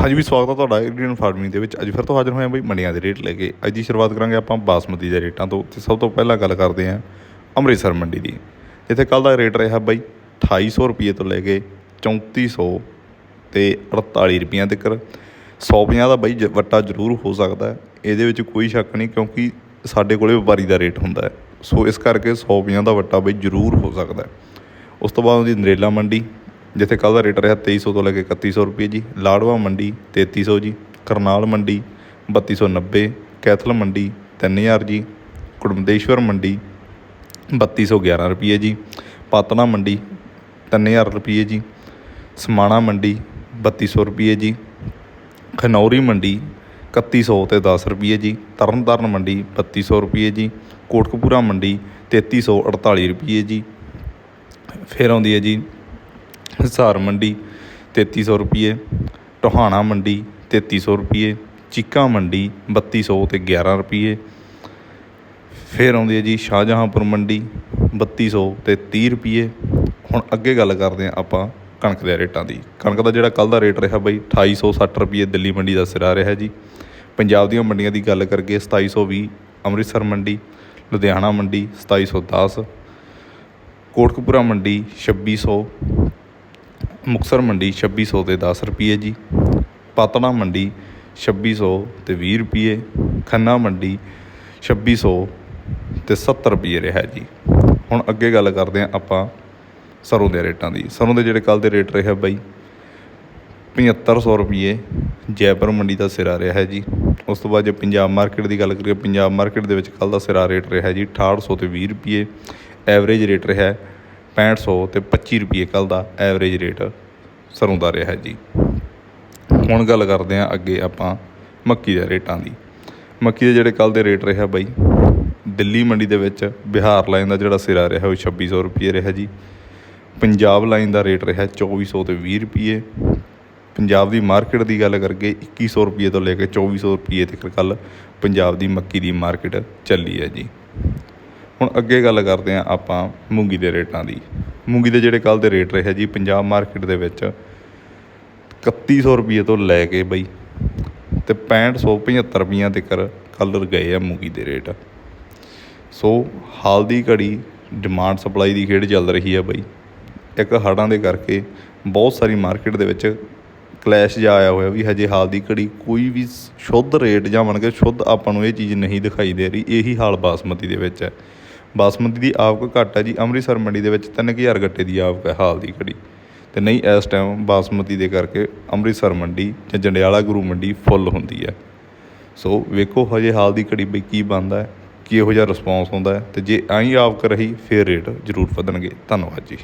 ਹਾਂਜੀ ਵੀ ਸਵਾਗਤ ਹੈ ਤੁਹਾਡਾ ਇੰਡੀਅਨ ਫਾਰਮਿੰਗ ਦੇ ਵਿੱਚ। ਅੱਜ ਫਿਰ ਤੋਂ ਹਾਜ਼ਰ ਹੋਏ ਹਾਂ ਬਈ ਮੰਡੀਆਂ ਦੇ ਰੇਟ ਲੈ ਕੇ। ਅੱਜ ਦੀ ਸ਼ੁਰੂਆਤ ਕਰਾਂਗੇ ਆਪਾਂ ਬਾਸਮਤੀ ਦੇ ਰੇਟਾਂ ਤੋਂ। ਤੇ ਸਭ ਤੋਂ ਪਹਿਲਾਂ ਗੱਲ ਕਰਦੇ ਹਾਂ ਅੰਮ੍ਰਿਤਸਰ ਮੰਡੀ ਦੀ। ਜਿੱਥੇ ਕੱਲ ਦਾ ਰੇਟ ਰਿਹਾ ਬਈ 2800 ਰੁਪਏ ਤੋਂ ਲੈ ਕੇ 3400 ਤੇ 48 ਰੁਪਈਆਂ ਤੱਕ। 150 ਦਾ ਬਈ ਜ- ਵੱਟਾ ਜ਼ਰੂਰ ਹੋ ਸਕਦਾ ਹੈ। ਇਹਦੇ ਵਿੱਚ ਕੋਈ ਸ਼ੱਕ ਨਹੀਂ ਕਿਉਂਕਿ ਸਾਡੇ ਕੋਲੇ ਵਪਾਰੀ ਦਾ ਰੇਟ ਹੁੰਦਾ ਹੈ। ਸੋ ਇਸ ਕਰਕੇ 150 ਦਾ ਵੱਟਾ ਬਈ ਜ਼ਰੂਰ ਹੋ ਸਕਦਾ ਹੈ। ਉਸ ਤੋਂ ਬਾਅਦ ਉਹਦੀ ਨਰੇਲਾ ਮੰਡੀ। ਜਿੱਥੇ ਕੱਲ੍ਹ ਦਾ ਰੇਟ ਰਿਹਾ 2300 ਤੋਂ ਲੈ ਕੇ 3100 ਰੁਪਏ ਜੀ, ਲਾੜਵਾ ਮੰਡੀ 3300 ਜੀ, ਕਰਨਾਲ ਮੰਡੀ 3290 ਕੈਥਲ ਮੰਡੀ 3000 ਜੀ, ਕੁੜਮਦੇਸ਼ਵਰ ਮੰਡੀ 3211 ਰੁਪਏ ਜੀ, ਪਾਤਨਾ ਮੰਡੀ 3000 ਰੁਪਏ ਜੀ, ਸਮਾਣਾ ਮੰਡੀ 3200 ਰੁਪਏ ਜੀ, ਖਨੌਰੀ ਮੰਡੀ 3100 ਤੇ 10 ਰੁਪਏ ਜੀ, ਤਰਨਤਾਰਨ ਮੰਡੀ 3200 ਰੁਪਏ ਜੀ, ਕੋਟਕਪੂਰਾ ਮੰਡੀ 3348 ਰੁਪਏ ਜੀ, ਫਿਰ ਆਉਂਦੀ ਹੈ ਜੀ ਹਿਸਾਰ ਮੰਡੀ, ਤੇਤੀ ਸੌ ਰੁਪਈਏ, ਟੋਹਾਣਾ ਮੰਡੀ, ਤੇਤੀ ਸੌ ਰੁਪਈਏ, ਚੀਕਾ ਮੰਡੀ 3200 ਤੇ 11 ਰੁਪਈਏ। ਫਿਰ ਆਉਂਦੀ ਹੈ ਜੀ ਸ਼ਾਹਜਹਾਂਪੁਰ ਮੰਡੀ, ਬੱਤੀ ਸੌ ਅਤੇ ਤੀਹ ਰੁਪਈਏ। ਹੁਣ ਅੱਗੇ ਗੱਲ ਕਰਦੇ ਹਾਂ ਆਪਾਂ ਕਣਕ ਦੇ ਰੇਟਾਂ ਦੀ। ਕਣਕ ਦਾ ਜਿਹੜਾ ਕੱਲ ਦਾ ਰੇਟ ਰਿਹਾ ਬਈ 2860 ਰੁਪਏ ਦਿੱਲੀ ਮੰਡੀ ਦਾ ਸਿਰਾ ਰਿਹਾ ਜੀ। ਪੰਜਾਬ ਦੀਆਂ ਮੰਡੀਆਂ ਦੀ ਗੱਲ ਕਰਕੇ 2720 ਅੰਮ੍ਰਿਤਸਰ ਮੰਡੀ, ਲੁਧਿਆਣਾ ਮੰਡੀ 2710 ਕੋਟਕਪੂਰਾ ਮੰਡੀ 2600 ਮੁਕਤਸਰ ਮੰਡੀ 2600 ਤੇ 10 ਰੁਪਏ ਜੀ। ਪਾਤੜਾ ਮੰਡੀ 2600 ਤੇ 20 ਰੁਪਏ ਖੰਨਾ ਮੰਡੀ 2600 ਤੇ 70 ਰੁਪਏ ਰਿਹਾ ਜੀ। ਹੁਣ ਅੱਗੇ ਗੱਲ ਕਰਦੇ ਹਾਂ ਆਪਾਂ ਸਰੋਂ ਦੇ ਰੇਟਾਂ ਦੀ। ਸਰੋਂ ਦੇ ਜਿਹੜੇ ਕੱਲ ਦੇ ਰੇਟ ਰਿਹਾ ਬਾਈ 7500 ਰੁਪਏ ਜੈਪੁਰ ਮੰਡੀ ਦਾ ਸਿਰਾ ਰਿਹਾ ਹੈ ਜੀ। ਉਸ ਤੋਂ ਬਾਅਦ ਜੇ ਪੰਜਾਬ ਮਾਰਕੀਟ ਦੀ ਗੱਲ ਕਰੀਏ, ਪੰਜਾਬ ਮਾਰਕੀਟ ਦੇ ਵਿੱਚ ਕੱਲ ਦਾ ਸਿਰਾ ਰੇਟ ਰਿਹਾ ਜੀ 6800 ਤੇ 20 ਰੁਪਏ ਐਵਰੇਜ ਰੇਟ ਰਿਹਾ ਹੈ 6500 ਤੇ 25 ਰੁਪਈਏ ਕੱਲ੍ਹ ਦਾ ਐਵਰੇਜ ਰੇਟ ਸਰੋਂ ਦਾ ਰਿਹਾ ਜੀ। ਹੁਣ ਗੱਲ ਕਰਦੇ ਹਾਂ ਅੱਗੇ ਆਪਾਂ ਮੱਕੀ ਦੇ ਰੇਟਾਂ ਦੀ। ਮੱਕੀ ਦੇ ਜਿਹੜੇ ਕੱਲ੍ਹ ਦੇ ਰੇਟ ਰਿਹਾ ਬਾਈ, ਦਿੱਲੀ ਮੰਡੀ ਦੇ ਵਿੱਚ ਬਿਹਾਰ ਲਾਈਨ ਦਾ ਜਿਹੜਾ ਸਿਰਾ ਰਿਹਾ ਉਹ 2600 ਰੁਪਏ ਰਿਹਾ ਜੀ। ਪੰਜਾਬ ਲਾਈਨ ਦਾ ਰੇਟ ਰਿਹਾ 2400 ਤੇ 20 ਰੁਪਏ। ਪੰਜਾਬ ਦੀ ਮਾਰਕੀਟ ਦੀ ਗੱਲ ਕਰਕੇ 2100 ਰੁਪਏ ਤੋਂ ਲੈ ਕੇ 2400 ਰੁਪਏ ਤੱਕ ਕੱਲ ਪੰਜਾਬ ਦੀ ਮੱਕੀ ਦੀ ਮਾਰਕੀਟ ਚੱਲੀ ਹੈ ਜੀ। ਹੁਣ ਅੱਗੇ ਗੱਲ ਕਰਦੇ ਹਾਂ ਆਪਾਂ ਮੂੰਗੀ ਦੇ ਰੇਟਾਂ ਦੀ। ਮੂੰਗੀ ਦੇ ਜਿਹੜੇ ਕੱਲ ਦੇ ਰੇਟ ਰਹੇ ਜੀ ਪੰਜਾਬ ਮਾਰਕੀਟ ਦੇ ਵਿੱਚ 3100 ਰੁਪਏ ਤੋਂ ਲੈ ਕੇ ਬਈ ਤੇ 6575 ਰੁਪਈਆਂ ਤੱਕ ਕੱਲ ਗਏ ਆ ਮੂੰਗੀ ਦੇ ਰੇਟ। ਸੋ ਹਾਲ ਦੀ ਘੜੀ ਡਿਮਾਂਡ ਸਪਲਾਈ ਦੀ ਖੇਡ ਚੱਲ ਰਹੀ ਹੈ ਬਈ। ਇੱਕ ਹੜਾਂ ਦੇ ਕਰਕੇ ਬਹੁਤ ਸਾਰੀ ਮਾਰਕੀਟ ਦੇ ਵਿੱਚ ਕਲੈਸ਼ ਜਾ ਆਇਆ ਹੋਇਆ ਵੀ ਹਜੇ ਹਾਲ ਦੀ ਘੜੀ ਕੋਈ ਵੀ ਸ਼ੁੱਧ ਰੇਟ ਜਾਂ ਬਣ ਕੇ ਸ਼ੁੱਧ ਆਪਾਂ ਨੂੰ ਇਹ ਚੀਜ਼ ਨਹੀਂ ਦਿਖਾਈ ਦੇ ਰਹੀ, ਇਹੀ ਹਾਲ ਬਾਸਮਤੀ ਦੇ ਵਿੱਚ ਹੈ। ਬਾਸਮਤੀ ਦੀ ਆਵਕ ਘੱਟ ਹੈ ਜੀ, ਅੰਮ੍ਰਿਤਸਰ ਮੰਡੀ ਦੇ ਵਿੱਚ 3000 ਗੱਟੇ ਦੀ ਆਵਕ ਹੈ ਹਾਲ ਦੀ ਘੜੀ। ਅਤੇ ਨਹੀਂ, ਇਸ ਟਾਈਮ ਬਾਸਮਤੀ ਦੇ ਕਰਕੇ ਅੰਮ੍ਰਿਤਸਰ ਮੰਡੀ ਜਾਂ ਜੰਡਿਆਲਾ ਗੁਰੂ ਮੰਡੀ ਫੁੱਲ ਹੁੰਦੀ ਹੈ। ਸੋ ਵੇਖੋ ਹਜੇ ਹਾਲ ਦੀ ਘੜੀ ਬਈ ਕੀ ਬਣਦਾ ਹੈ, ਕਿਹੋ ਜਿਹਾ ਰਿਸਪੌਂਸ ਹੁੰਦਾ ਹੈ, ਤੇ ਜੇ ਐਂ ਆਵਕ ਰਹੀ, ਫੇਰ ਰੇਟ ਜ਼ਰੂਰ ਵਧਣਗੇ। ਧੰਨਵਾਦ ਜੀ।